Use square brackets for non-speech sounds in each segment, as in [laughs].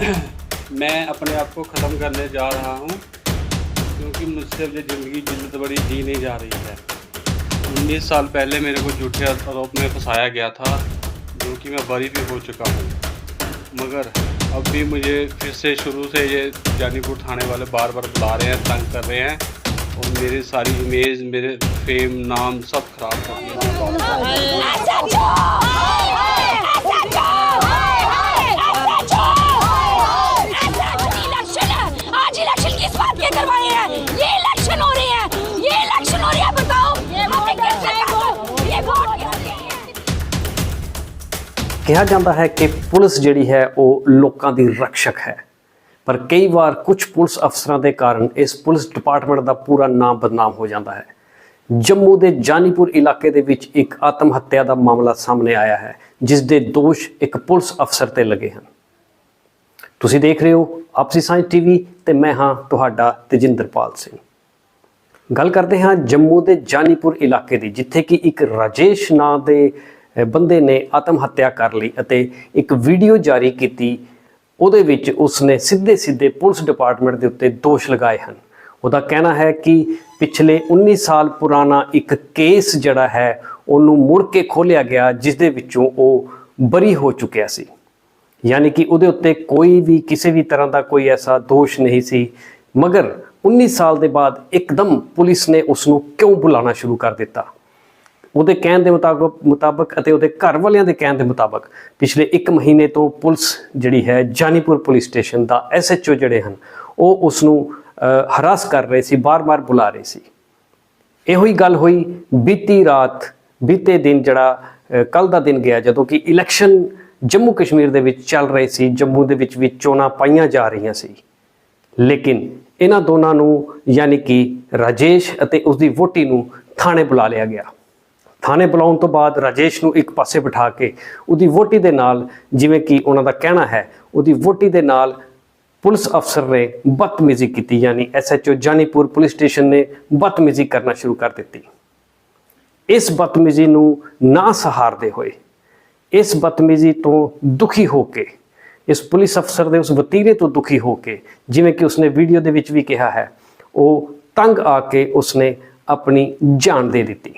मैं अपने आप को ख़त्म करने जा रहा हूँ, क्योंकि मुझसे ये ज़िंदगी जिल्लत बड़ी जी नहीं जा रही है। उन्नीस साल पहले मेरे को झूठे आरोप में फंसाया गया था, जो कि मैं बरी भी हो चुका हूँ। मगर अब भी मुझे फिर से शुरू से ये जानीपुर थाने वाले बार बार बुला रहे हैं, तंग कर रहे हैं, और मेरी सारी इमेज मेरे फेम नाम सब ख़राब कर दिया। ਕਿਹਾ ਜਾਂਦਾ ਹੈ ਕਿ ਪੁਲਿਸ ਜਿਹੜੀ ਹੈ ਉਹ ਲੋਕਾਂ ਦੀ ਰਕਸ਼ਕ ਹੈ। ਪਰ ਕਈ ਵਾਰ ਕੁਝ ਪੁਲਿਸ ਅਫਸਰਾਂ ਦੇ ਕਾਰਨ ਇਸ ਪੁਲਿਸ ਡਿਪਾਰਟਮੈਂਟ ਦਾ ਪੂਰਾ ਨਾਮ ਬਦਨਾਮ ਹੋ ਜਾਂਦਾ ਹੈ। ਜੰਮੂ ਦੇ ਜਾਨੀਪੁਰ ਇਲਾਕੇ ਦੇ ਵਿੱਚ ਇੱਕ ਆਤਮ ਹੱਤਿਆ ਦਾ ਮਾਮਲਾ ਸਾਹਮਣੇ ਆਇਆ ਹੈ, ਜਿਸ ਦੇ ਦੋਸ਼ ਇੱਕ ਪੁਲਿਸ ਅਫਸਰ ਤੇ ਲੱਗੇ ਹਨ। ਤੁਸੀਂ ਦੇਖ ਰਹੇ ਹੋ ਆਪਸੀ ਸਾਂਝ ਟੀਵੀ ਤੇ ਮੈਂ ਹਾਂ ਤੁਹਾਡਾ ਤੇਜਿੰਦਰਪਾਲ ਸਿੰਘ। ਗੱਲ ਕਰਦੇ ਹਾਂ ਜੰਮੂ ਦੇ ਜਾਨੀਪੁਰ ਇਲਾਕੇ ਦੀ, ਜਿੱਥੇ ਕਿ ਇੱਕ ਰਾਜੇਸ਼ ਨਾਂ ਦੇ ਬੰਦੇ ਨੇ ਆਤਮ ਹੱਤਿਆ ਕਰ ਲਈ ਅਤੇ ਇੱਕ ਵੀਡੀਓ ਜਾਰੀ ਕੀਤੀ। ਉਹਦੇ ਵਿੱਚ ਉਸਨੇ ਸਿੱਧੇ ਸਿੱਧੇ ਪੁਲਿਸ ਡਿਪਾਰਟਮੈਂਟ ਦੇ ਉੱਤੇ ਦੋਸ਼ ਲਗਾਏ ਹਨ। ਉਹਦਾ ਕਹਿਣਾ ਹੈ ਕਿ ਪਿਛਲੇ 19 ਸਾਲ ਪੁਰਾਣਾ ਇੱਕ ਕੇਸ ਜਿਹੜਾ ਹੈ, ਉਹਨੂੰ ਮੁੜ ਕੇ ਖੋਲ੍ਹਿਆ ਗਿਆ ਜਿਸ ਦੇ ਵਿੱਚੋਂ ਉਹ ਬਰੀ ਹੋ ਚੁੱਕਿਆ ਸੀ। ਯਾਨੀ ਕਿ ਉਹਦੇ ਉੱਤੇ ਕੋਈ ਵੀ ਕਿਸੇ ਵੀ ਤਰ੍ਹਾਂ ਦਾ ਕੋਈ ਐਸਾ ਦੋਸ਼ ਨਹੀਂ ਸੀ। ਮਗਰ 19 ਸਾਲ ਦੇ ਬਾਅਦ ਇੱਕਦਮ ਪੁਲਿਸ ਨੇ ਉਸ ਨੂੰ ਕਿਉਂ ਬੁਲਾਉਣਾ ਸ਼ੁਰੂ ਕਰ ਦਿੱਤਾ? ਉਹਦੇ ਕਹਿਣ ਦੇ ਮੁਤਾਬਕ ਮੁਤਾਬਕ ਅਤੇ ਉਹਦੇ ਘਰ ਵਾਲਿਆਂ ਦੇ ਕਹਿਣ ਦੇ ਮੁਤਾਬਕ ਪਿਛਲੇ 1 ਮਹੀਨੇ ਤੋਂ ਪੁਲਿਸ ਜਿਹੜੀ ਹੈ ਜਾਨੀਪੁਰ ਪੁਲਿਸ ਸਟੇਸ਼ਨ ਦਾ ਐਸਐਚਓ ਜਿਹੜੇ ਹਨ, ਉਹ ਉਸ ਨੂੰ ਹਰਾਸ ਕਰ ਰਹੇ ਸੀ, ਬਾਰ-ਬਾਰ ਬੁਲਾ ਰਹੇ ਸੀ। ਇਹੋ ਹੀ ਗੱਲ ਹੋਈ, ਬੀਤੀ ਰਾਤ, ਬੀਤੇ ਦਿਨ ਜਿਹੜਾ ਕੱਲ ਦਾ ਦਿਨ ਗਿਆ ਜਦੋਂ ਕਿ ਇਲੈਕਸ਼ਨ ਜੰਮੂ ਕਸ਼ਮੀਰ ਦੇ ਵਿੱਚ ਚੱਲ ਰਹੇ ਸੀ, ਜੰਮੂ ਦੇ ਵਿੱਚ ਵੀ ਚੋਣਾਂ ਪਾਈਆਂ ਜਾ ਰਹੀਆਂ ਸੀ। ਲੇਕਿਨ ਇਹਨਾਂ ਦੋਨਾਂ ਨੂੰ ਯਾਨੀ ਕਿ ਰਾਜੇਸ਼ ਅਤੇ ਉਸ ਦੀ ਵੋਟੀ ਨੂੰ ਥਾਣੇ ਬੁਲਾ ਲਿਆ ਗਿਆ। ਥਾਣੇ ਬੁਲਾਉਣ ਤੋਂ ਬਾਅਦ ਰਾਜੇਸ਼ ਨੂੰ ਇੱਕ ਪਾਸੇ ਬਿਠਾ ਕੇ ਉਹਦੀ ਵੋਟੀ ਦੇ ਨਾਲ, ਜਿਵੇਂ ਕਿ ਉਹਨਾਂ ਦਾ ਕਹਿਣਾ ਹੈ, ਉਹਦੀ ਵੋਟੀ ਦੇ ਨਾਲ ਪੁਲਿਸ ਅਫਸਰ ਨੇ ਬਦਤਮੀਜ਼ੀ ਕੀਤੀ, ਯਾਨੀ ਐਸਐਚਓ ਜਾਨੀਪੁਰ ਪੁਲਿਸ ਸਟੇਸ਼ਨ ਨੇ ਬਦਤਮੀਜ਼ੀ ਕਰਨਾ ਸ਼ੁਰੂ ਕਰ ਦਿੱਤੀ। ਇਸ ਬਦਤਮੀਜ਼ੀ ਨੂੰ ਨਾ ਸਹਾਰਦੇ ਹੋਏ, ਇਸ ਬਦਤਮੀਜ਼ੀ ਤੋਂ ਦੁਖੀ ਹੋ ਕੇ, ਇਸ ਪੁਲਿਸ ਅਫਸਰ ਦੇ ਉਸ ਵਤੀਰੇ ਤੋਂ ਦੁਖੀ ਹੋ ਕੇ, ਜਿਵੇਂ ਕਿ ਉਸਨੇ ਵੀਡੀਓ ਦੇ ਵਿੱਚ ਵੀ ਕਿਹਾ ਹੈ, ਉਹ ਤੰਗ ਆ ਕੇ ਉਸਨੇ ਆਪਣੀ ਜਾਨ ਦੇ ਦਿੱਤੀ।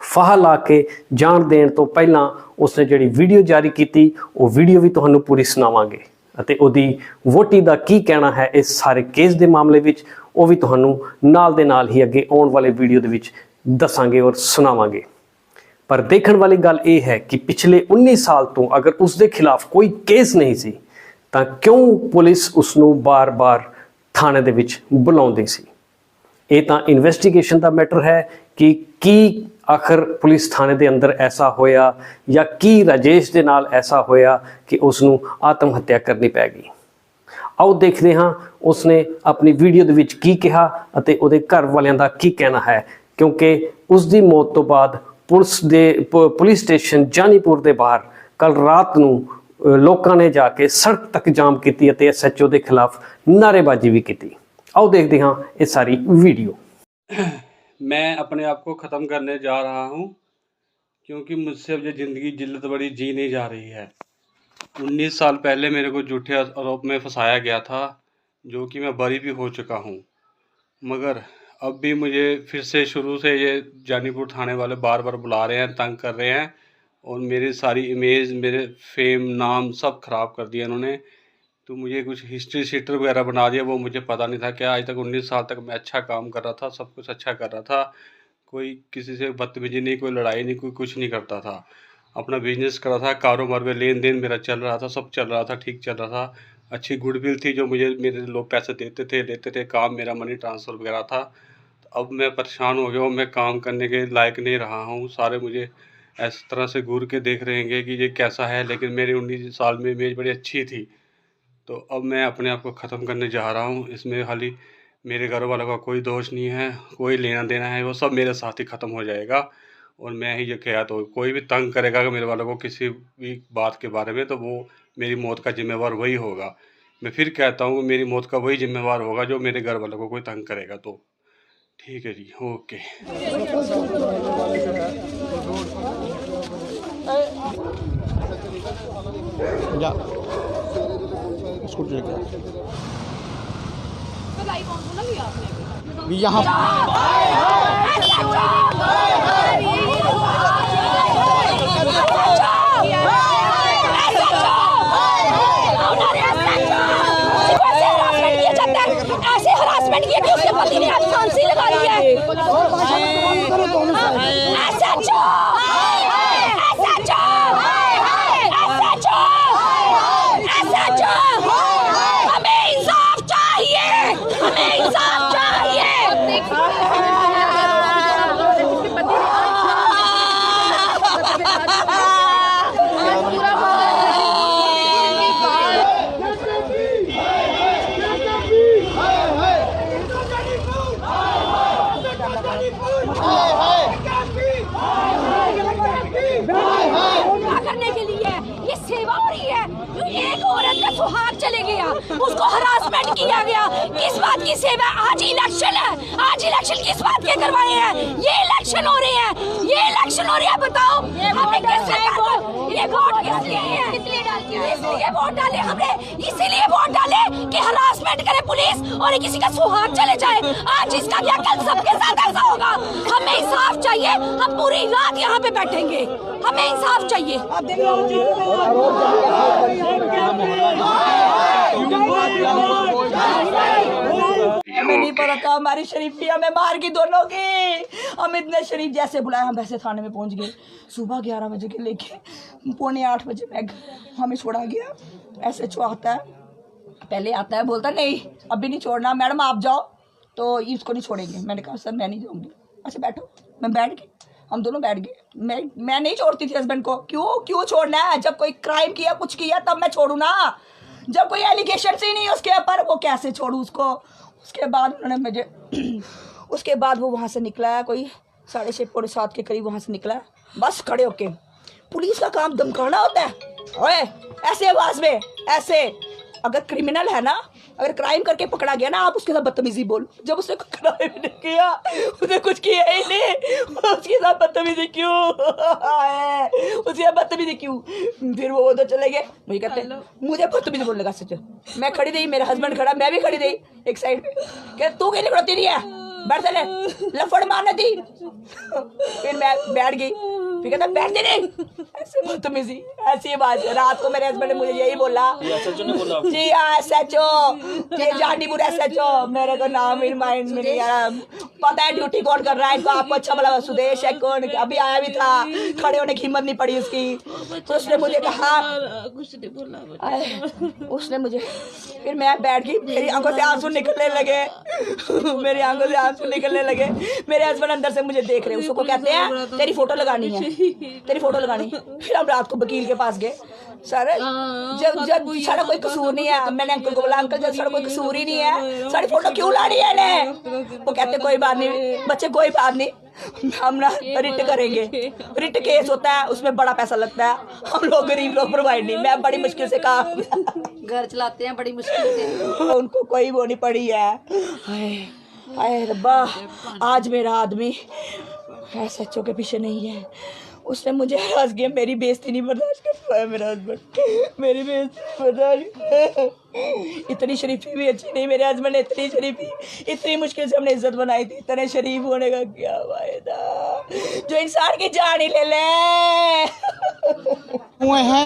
ਫਾਹ ਲਾ ਕੇ ਜਾਣ ਦੇਣ ਤੋਂ ਪਹਿਲਾਂ ਉਸਨੇ ਜਿਹੜੀ ਵੀਡੀਓ ਜਾਰੀ ਕੀਤੀ, ਉਹ ਵੀਡੀਓ ਵੀ ਤੁਹਾਨੂੰ ਪੂਰੀ ਸੁਣਾਵਾਂਗੇ। ਅਤੇ ਉਹਦੀ ਵੋਟੀ ਦਾ ਕੀ ਕਹਿਣਾ ਹੈ ਇਸ ਸਾਰੇ ਕੇਸ ਦੇ ਮਾਮਲੇ ਵਿੱਚ, ਉਹ ਵੀ ਤੁਹਾਨੂੰ ਨਾਲ ਦੇ ਨਾਲ ਹੀ ਅੱਗੇ ਆਉਣ ਵਾਲੇ ਵੀਡੀਓ ਦੇ ਵਿੱਚ ਦੱਸਾਂਗੇ ਔਰ ਸੁਣਾਵਾਂਗੇ। ਪਰ ਦੇਖਣ ਵਾਲੀ ਗੱਲ ਇਹ ਹੈ ਕਿ ਪਿਛਲੇ 19 ਸਾਲ ਤੋਂ ਅਗਰ ਉਸ ਦੇ ਖਿਲਾਫ ਕੋਈ ਕੇਸ ਨਹੀਂ ਸੀ, ਤਾਂ ਕਿਉਂ ਪੁਲਿਸ ਉਸ ਨੂੰ ਬਾਰ-ਬਾਰ ਥਾਣੇ ਦੇ ਵਿੱਚ ਬੁਲਾਉਂਦੀ ਸੀ? ਇਹ ਤਾਂ ਇਨਵੈਸਟੀਗੇਸ਼ਨ ਦਾ ਮੈਟਰ ਹੈ ਕਿ ਕੀ ਆਖਰ ਪੁਲਿਸ ਥਾਣੇ ਦੇ ਅੰਦਰ ਐਸਾ ਹੋਇਆ ਜਾਂ ਕੀ ਰਾਜੇਸ਼ ਦੇ ਨਾਲ ਐਸਾ ਹੋਇਆ ਕਿ ਉਸ ਨੂੰ ਆਤਮ ਹੱਤਿਆ ਕਰਨੀ ਪੈ ਗਈ। ਆਓ ਦੇਖਦੇ ਹਾਂ ਉਸਨੇ ਆਪਣੀ ਵੀਡੀਓ ਦੇ ਵਿੱਚ ਕੀ ਕਿਹਾ ਅਤੇ ਉਹਦੇ ਘਰ ਵਾਲਿਆਂ ਦਾ ਕੀ ਕਹਿਣਾ ਹੈ, ਕਿਉਂਕਿ ਉਸ ਦੀ ਮੌਤ ਤੋਂ ਬਾਅਦ ਪੁਲਿਸ ਦੇ ਪੁਲਿਸ ਸਟੇਸ਼ਨ ਜਾਨੀਪੁਰ ਦੇ ਬਾਹਰ ਕੱਲ ਰਾਤ ਨੂੰ ਲੋਕਾਂ ਨੇ ਜਾ ਕੇ ਸੜਕ ਤੱਕ ਜਾਮ ਕੀਤੀ ਅਤੇ ਐਸਐਚਓ ਦੇ ਖਿਲਾਫ ਨਾਅਰੇਬਾਜ਼ੀ ਵੀ ਕੀਤੀ। आओ देखते हाँ ये सारी वीडियो। [clears throat] मैं अपने आप को ख़त्म करने जा रहा हूँ, क्योंकि मुझसे अब ये ज़िंदगी जिल्लत बड़ी जी नहीं जा रही है। उन्नीस साल पहले मेरे को झूठे आरोप में फंसाया गया था, जो कि मैं बरी भी हो चुका हूँ। मगर अब भी मुझे फिर से शुरू से ये जानीपुर थाने वाले बार बार बुला रहे हैं, तंग कर रहे हैं, और मेरी सारी इमेज मेरे फेम नाम सब ख़राब कर दिया उन्होंने तो मुझे कुछ हिस्ट्री शीटर वगैरह बना दिया, वो मुझे पता नहीं था क्या आज तक उन्नीस साल तक मैं अच्छा काम कर रहा था, सब कुछ अच्छा कर रहा था। कोई किसी से बदतमीजी नहीं, कोई लड़ाई नहीं, कोई कुछ नहीं करता था। अपना बिज़नेस कर रहा था कारोबार में लेन देन मेरा चल रहा था, सब चल रहा था, ठीक चल रहा था। अच्छी गुडविल थी जो मुझे, मेरे लोग पैसे देते थे, लेते थे, काम मेरा मनी ट्रांसफ़र वगैरह था। तो अब मैं परेशान हो गया हूँ, मैं काम करने के लायक नहीं रहा हूँ। सारे मुझे इस तरह से घूर के देख रहे हैं कि ये कैसा है, लेकिन मेरी उन्नीस साल में इमेज बड़ी अच्छी थी। तो अब मैं अपने आप को ख़त्म करने जा रहा हूँ। इसमें खाली मेरे घर वालों का कोई दोष नहीं है, कोई लेना देना है, वो सब मेरे साथ ही ख़त्म हो जाएगा। और मैं ही ये कहा तो कोई भी तंग करेगा कि मेरे वालों को किसी भी बात के बारे में तो वो मेरी मौत का जिम्मेवार वही होगा। मैं फिर कहता हूँ, मेरी मौत का वही जिम्मेवार होगा जो मेरे घर वालों को कोई तंग करेगा। तो ठीक है जी, ओके। ਜਾ स्कूटर लेके भी यहाँ ऐसे हरासमेंट किया कि उसके पति ने आज फांसी लगा ली है SHO! SHO! SHO! SHO! हमें इंसाफ चाहिए हमें इंसाफ क्या करने के लिए ये सेवा हो रही है एक औरत का सुहाग चले गया। उसको हरासमेंट किया गया। किस बात की सेवा? आज इलेक्शन है। आज इलेक्शन किस बात के करवाए हैं? ये इलेक्शन हो रहे हैं। ये इलेक्शन हो रहे हैं बताओ। हमने किस ये वोट किस लिए है? इसलिए वोट डाले। हमने इसीलिए वोट डाले कि हरासमेंट करे पुलिस और किसी का सुहाग चले जाए। आज इसका क्या कल सबके साथ ऐसा होगा। हमें इंसाफ चाहिए। हम पूरी रात यहाँ पे बैठेंगे। हमें इंसाफ चाहिए। हमें नहीं पता था हमारी शरीफी हमें मार की दोनों की। हम इतने शरीफ जैसे बुलाए हम वैसे थाने में पहुँच गए। सुबह ग्यारह बजे के लेके पौने आठ बजे मैं हमें छोड़ा गया। ऐसे छो आता है। पहले आता है बोलता नहीं अभी नहीं छोड़ना मैडम आप जाओ। तो इसको नहीं छोड़ेंगे। मैंने कहा सर मैं नहीं जाऊँगी। अच्छा बैठो। मैं बैठ गई। हम दोनों बैठ गए। मैं मैं नहीं छोड़ती थी हस्बैंड को। क्यों क्यों छोड़ना है? जब कोई क्राइम किया कुछ किया तब मैं छोड़ू ना। जब कोई एलिगेशन ही नहीं उसके ऊपर, वो कैसे छोड़ू उसको? उसके बाद उन्होंने मुझे, उसके बाद वो वहाँ से निकला है, कोई साढ़े छः पौने सात के करीब वहाँ से निकला बस खड़े होके, पुलिस का काम धमकाना होता है? ओए, ऐसे आवाज़ में, ऐसे। अगर क्रिमिनल है ना अगर क्राइम करके पकड़ा गया ना आप उसके साथ बदतमीजी बोलो। जब उसने क्राइम नहीं किया उसने कुछ किया ही नहीं उसके साथ बदतमीजी क्यों? [laughs] उसके साथ बदतमीजी क्यों? फिर वो उधर चले गए। मुझे कहते मुझे बदतमीजी बोलने का सच मैं खड़ी रही मेरा हस्बैंड खड़ा मैं भी खड़ी रही एक साइड पे। तू तू क्यों नहीं खड़ोती? रही है। बैठ चले। लफड़ मारने थी फिर मैं बैठ गई। फिर कहता बैठती नहीं ऐसे बदतमीजी ऐसी बात। रात को मेरे हस्बैंड ने मुझे यही बोला। जी हाँ S H O ji Janipur S H O मेरे को नाम ही माइंड में नहीं आ पता है ड्यूटी कौन कर रहा है? इनको आपको अच्छा बोला सुदेश है कौन? अभी आया भी था। खड़े होने की हिम्मत नहीं पड़ी उसकी। तो उसने मुझे कहा आए, उसने मुझे फिर मैं बैठ गई। मेरी आँखों से आँसू निकलने लगे। मेरी आँखों से आँसू निकलने लगे। मेरे हस्बैंड अंदर से मुझे देख रहे हैं उसको कहते हैं तेरी फ़ोटो लगानी है [laughs] तेरी फ़ोटो लगानी फिर हम रात को वकील के पास गए। सर जब जब सारा कोई कसूर नहीं है मैंने अंकल को बोला अंकल जब सारा कोई कसूर ही नहीं है सारी फ़ोटो क्यों लानी है ने वो कहते कोई बात नहीं बच्चे कोई बात नहीं हम ना रिट करेंगे। रिट केस होता है उसमें बड़ा पैसा लगता है। हम लोग गरीब लोग प्रोवाइड नहीं मैं बड़ी मुश्किल से कहा घर चलाते हैं बड़ी मुश्किल से। उनको कोई वो नहीं पड़ी है। रब्बा, आज मेरा आदमी एस एच के पीछे नहीं है। उसने मुझे हरास किया, मेरी बेइज्जती नहीं बर्दाश्त कर पाया मेरा हस्बैंड मेरी बेइज्जती बर्दाश्त इतनी शरीफी भी अच्छी नहीं, मेरे हस्बैंड ने इतनी शरीफी, इतनी मुश्किल से हमने इज़्ज़त बनाई थी, इतने शरीफ होने का क्या वायदा जो इंसान की जान ही ले ले। हैं।